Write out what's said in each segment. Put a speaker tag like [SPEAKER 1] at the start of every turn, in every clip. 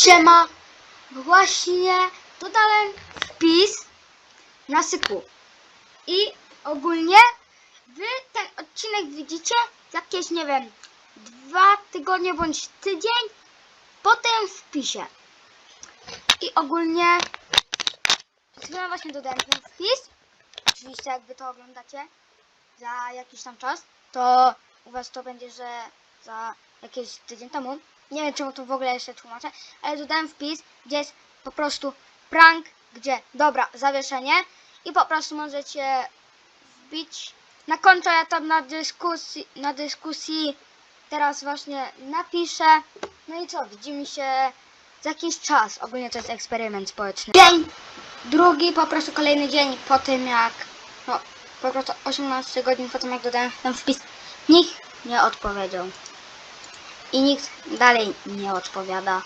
[SPEAKER 1] Siema! Właśnie dodałem wpis na syku. I ogólnie wy ten odcinek widzicie jakieś, nie wiem, dwa tygodnie bądź tydzień po tym wpisie. I ogólnie chwilą właśnie dodałem ten wpis. Oczywiście jak wy to oglądacie za jakiś tam czas, to u was to będzie, że za jakiś tydzień temu. Nie wiem czemu to w ogóle jeszcze tłumaczę, ale dodałem wpis, gdzie jest po prostu prank, gdzie dobra, zawieszenie i po prostu możecie wbić na konto, ja tam na dyskusji, na dyskusji teraz właśnie napiszę. No i co, widzimy się za jakiś czas. Ogólnie to jest eksperyment społeczny. Dzień drugi, po prostu kolejny dzień po tym jak, no po prostu 18 godzin po tym jak dodałem ten wpis, nikt nie odpowiedział. I nikt dalej nie odpowiada.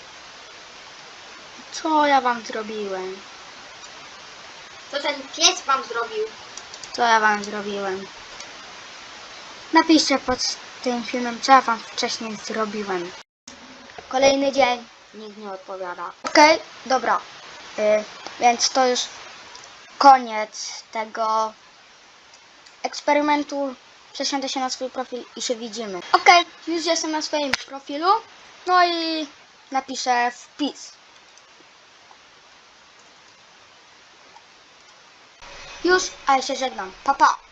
[SPEAKER 1] Co ja wam zrobiłem?
[SPEAKER 2] Co ten pies wam zrobił?
[SPEAKER 1] Co ja wam zrobiłem? Napiszcie pod tym filmem, co ja wam wcześniej zrobiłem. Kolejny dzień, nikt nie odpowiada. Okej, dobra. Y, więc to już koniec tego eksperymentu. Przesiądę się na swój profil i się widzimy. Okej, już jestem na swoim profilu. No i napiszę wpis. Już, ale się żegnam. Pa, pa.